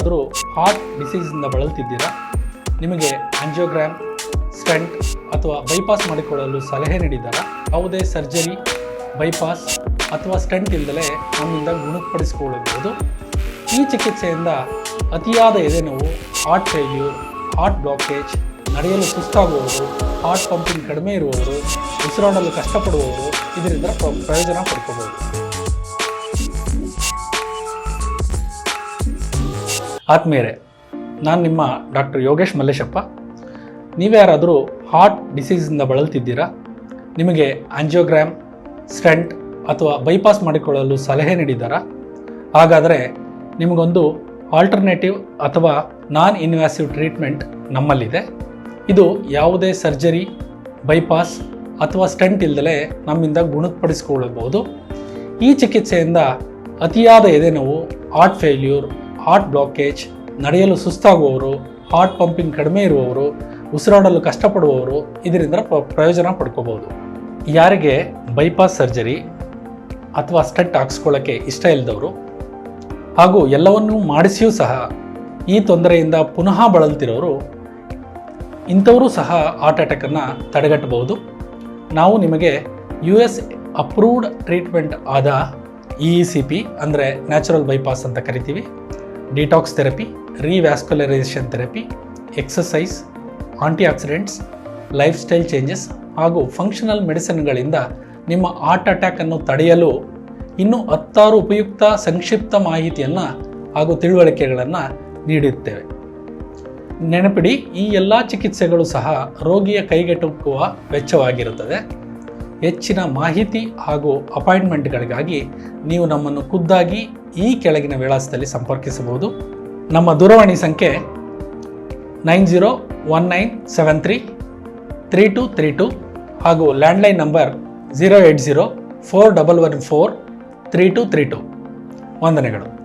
ಆದರೂ ಹಾರ್ಟ್ ಡಿಸೀಸಿಂದ ಬಳಲ್ತಿದ್ದೀರಾ? ನಿಮಗೆ ಆಂಜಿಯೋಗ್ರಾಮ್ ಸ್ಟೆಂಟ್ ಅಥವಾ ಬೈಪಾಸ್ ಮಾಡಿಕೊಳ್ಳಲು ಸಲಹೆ ನೀಡಿದ್ದಾರ? ಯಾವುದೇ ಸರ್ಜರಿ ಬೈಪಾಸ್ ಅಥವಾ ಸ್ಟೆಂಟ್ ಇಲ್ಲದಲೇ ನಮ್ಮಿಂದ ಗುಣಪಡಿಸಿಕೊಳ್ಳಬಹುದು. ಈ ಚಿಕಿತ್ಸೆಯಿಂದ ಅತಿಯಾದ ಎದೆನೋವು ಹಾರ್ಟ್ ಫೇಲ್ಯೂರ್ ಹಾರ್ಟ್ ಬ್ಲಾಕೇಜ್ ನಡೆಯಲು ಸುಸ್ತಾಗುವವರು ಹಾರ್ಟ್ ಪಂಪಿಂಗ್ ಕಡಿಮೆ ಇರುವವರು, ಉಸಿರಾಡಲು ಕಷ್ಟಪಡುವವರು ಇದರಿಂದ ಪ್ರ- ಪ್ರಯೋಜನ ಪಡ್ಕೋಬಹುದು. ಆತ್ಮೀಯರೇ, ನಾನು ನಿಮ್ಮ ಡಾಕ್ಟರ್ ಯೋಗೇಶ್ ಮಲ್ಲೇಶಪ್ಪ. ನೀವ್ಯಾರಾದರೂ ಹಾರ್ಟ್ ಡಿಸೀಸಿಂದ ಬಳಲ್ತಿದ್ದೀರಾ? ನಿಮಗೆ ಆಂಜಿಯೋಗ್ರಾಮ್, ಸ್ಟೆಂಟ್ ಅಥವಾ ಬೈಪಾಸ್ ಮಾಡಿಕೊಳ್ಳಲು ಸಲಹೆ ನೀಡಿದ್ದಾರಾ? ಹಾಗಾದರೆ ನಿಮಗೊಂದು ಆಲ್ಟರ್ನೇಟಿವ್ ಅಥವಾ ನಾನ್ ಇನ್ವ್ಯಾಸಿವ್ ಟ್ರೀಟ್ಮೆಂಟ್ ನಮ್ಮಲ್ಲಿದೆ. ಇದು ಯಾವುದೇ ಸರ್ಜರಿ, ಬೈಪಾಸ್ ಅಥವಾ ಸ್ಟೆಂಟ್ ಇಲ್ಲದಲೇ ನಮ್ಮಿಂದ ಗುಣಪಡಿಸಿಕೊಳ್ಳಬಹುದು. ಈ ಚಿಕಿತ್ಸೆಯಿಂದ ಅತಿಯಾದ ಎದೆನೋವು, ಹಾರ್ಟ್ ಫೇಲ್ಯೂರ್ ಹಾರ್ಟ್ ಬ್ಲಾಕೇಜ್ ನಡೆಯಲು ಸುಸ್ತಾಗುವವರು ಹಾರ್ಟ್ ಪಂಪಿಂಗ್ ಕಡಿಮೆ ಇರುವವರು, ಉಸಿರಾಡಲು ಕಷ್ಟಪಡುವವರು, ಇದರಿಂದ ಪ್ರ- ಪ್ರಯೋಜನ ಪಡ್ಕೋಬಹುದು. ಯಾರಿಗೆ? ಬೈಪಾಸ್ ಸರ್ಜರಿ ಅಥವಾ ಸ್ಟಂಟ್ ಹಾಕ್ಸ್ಕೊಳ್ಳೋಕ್ಕೆ ಇಷ್ಟ ಇಲ್ಲದವರು ಹಾಗೂ ಎಲ್ಲವನ್ನೂ ಮಾಡಿಸಿಯೂ ಸಹ ಈ ತೊಂದರೆಯಿಂದ ಪುನಃ ಬಳಲ್ತಿರೋರು, ಇಂಥವರು ಸಹ ಹಾರ್ಟ್ ಅಟ್ಯಾಕನ್ನು ತಡೆಗಟ್ಟಬಹುದು. ನಾವು ನಿಮಗೆ ಯು ಎಸ್ ಅಪ್ರೂವ್ಡ್ ಟ್ರೀಟ್ಮೆಂಟ್ ಆದ ಇ ಸಿ ಪಿ ಅಂದರೆ ನ್ಯಾಚುರಲ್ ಬೈಪಾಸ್ ಅಂತ ಕರಿತೀವಿ. Detox therapy revascularisation therapy exercise antioxidants life style changes ಹಾಗೂ ಫಂಕ್ಷನಲ್ ಮೆಡಿಸಿನ್ಗಳಿಂದ ನಿಮ್ಮ ಹಾರ್ಟ್ ಅಟ್ಯಾಕನ್ನು ತಡೆಯಲು ಇನ್ನೂ ಹತ್ತಾರು ಉಪಯುಕ್ತ ಸಂಕ್ಷಿಪ್ತ ಮಾಹಿತಿಯನ್ನು ಹಾಗೂ ತಿಳುವಳಿಕೆಗಳನ್ನು ನೀಡುತ್ತೇವೆ ನೆನಪಿಡಿ, ಈ ಎಲ್ಲ ಚಿಕಿತ್ಸೆಗಳು ಸಹ ರೋಗಿಯ ಕೈಗೆಟುಕುವ ವೆಚ್ಚವಾಗಿರುತ್ತದೆ. ಹೆಚ್ಚಿನ ಮಾಹಿತಿ ಹಾಗೂ ಅಪಾಯಿಂಟ್ಮೆಂಟ್ಗಳಿಗಾಗಿ ನೀವು ನಮ್ಮನ್ನು ಖುದ್ದಾಗಿ ಈ ಕೆಳಗಿನ ವಿಳಾಸದಲ್ಲಿ ಸಂಪರ್ಕಿಸಬಹುದು. ನಮ್ಮ ದೂರವಾಣಿ ಸಂಖ್ಯೆ nine zero one nine seven three three two three two ಹಾಗೂ landline number zero eight zero four double one four three two three two. ವಂದನೆಗಳು.